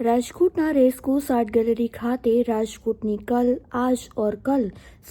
રાજકોટના racecourse art gallery ખાતે રાજકોટની કલ, આજ ઓર કલ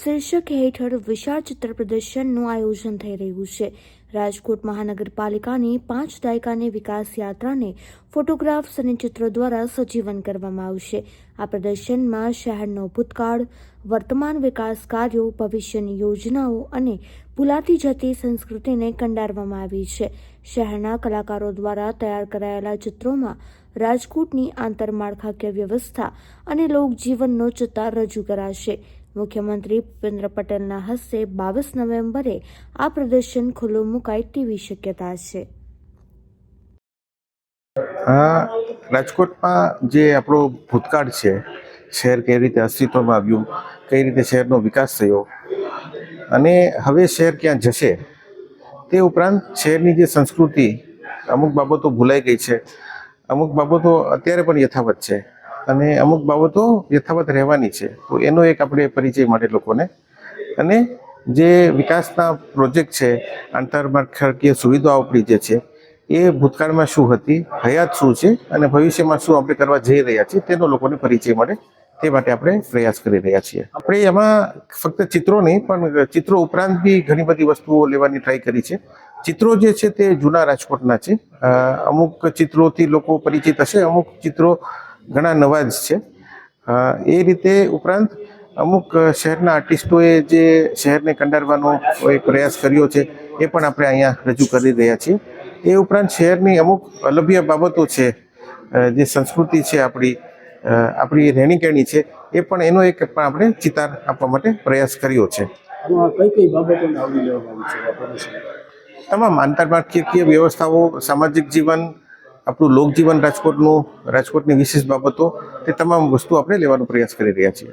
શીર્ષક હેઠળ વિશાળ ચિત્ર પ્રદર્શનનું આયોજન થઈ રહ્યું છે. રાજકોટ મહાનગરપાલિકાની પાંચ દાયકાની વિકાસ યાત્રાને ફોટોગ્રાફ્સ અને ચિત્રો દ્વારા સજીવન કરવામાં આવશે. આ પ્રદર્શનમાં શહેરનો ભૂતકાળ, વર્તમાન વિકાસ કાર્યો, ભવિષ્યની યોજનાઓ અને ભૂલાતી જતી સંસ્કૃતિને કંડારવામાં આવી છે. શહેરના કલાકારો દ્વારા તૈયાર કરાયેલા ચિત્રોમાં રાજકોટની આંતરમાળખાકીય વ્યવસ્થા અને લોકજીવનનો ચિતાર રજૂ કરાશે. મુખ્યમંત્રી ભૂપેન્દ્ર પટેલના હસ્તે બાવીસ નવેમ્બરે આ પ્રદર્શન ખુલ્લું મુકાય તેવી શક્યતા છે. રાજકોટમાં જે આપણો ભૂતકાળ છે, શહેર કેવી રીતે અસ્તિત્વમાં આવ્યું, કઈ રીતે શહેરનો વિકાસ થયો, અને હવે શહેર ક્યાં જશે, તે ઉપરાંત શહેરની જે સંસ્કૃતિ, અમુક બાબતો ભૂલાઈ ગઈ છે. અમુક બાબતો અત્યારે પણ યથાવત છે અને અમુક બાબતો યથાવત રહેવાની છે. તો એનો એક આપણે પરિચય માટે લોકોને. અને જે વિકાસના પ્રોજેક્ટ છે આંતરમાળખાકીય સુવિધાઓ આપણી જે છે, એ ભૂતકાળમાં શું હતી, હયાત શું છે અને ભવિષ્યમાં શું આપણે કરવા જઈ રહ્યા છીએ, તેનો લોકોને પરિચય મળે. તે માટે આપણે પ્રયાસ કરી રહ્યા છીએ. આપણે એમાં ફક્ત ચિત્રો નહીં, પણ ચિત્રો ઉપરાંત બી ઘણી બધી વસ્તુઓ લેવાની ટ્રાય કરી છે. ચિત્રો જે છે તે જૂના રાજકોટના છે. અમુક ચિત્રોથી લોકો પરિચિત હશે, અમુક ચિત્રો ઘણા નવા જ છે. એ રીતે ઉપરાંત અમુક શહેરના આર્ટિસ્ટોએ જે શહેરને કંડારવાનો એક પ્રયાસ કર્યો છે, એ પણ આપણે અહીંયા રજૂ કરી રહ્યા છીએ. એ ઉપરાંત શહેરની અમુક અલભ્ય બાબતો છે જે સંસ્કૃતિ છે આપણી આપણી રહેણીકરણી છે, એ પણ એનો એક પણ આપણે ચિતાર આપવા માટે પ્રયાસ કર્યો છે. કઈ કઈ બાબતોને આવરી લેવામાં આવી છે? તમામ આંતરમાળખાકીય વ્યવસ્થાઓ, સામાજિક જીવન, આપણું લોકજીવન રાજકોટનું, રાજકોટની વિશેષ બાબતો, તે તમામ વસ્તુ આપણે લેવાનો પ્રયાસ કરી રહ્યા છીએ.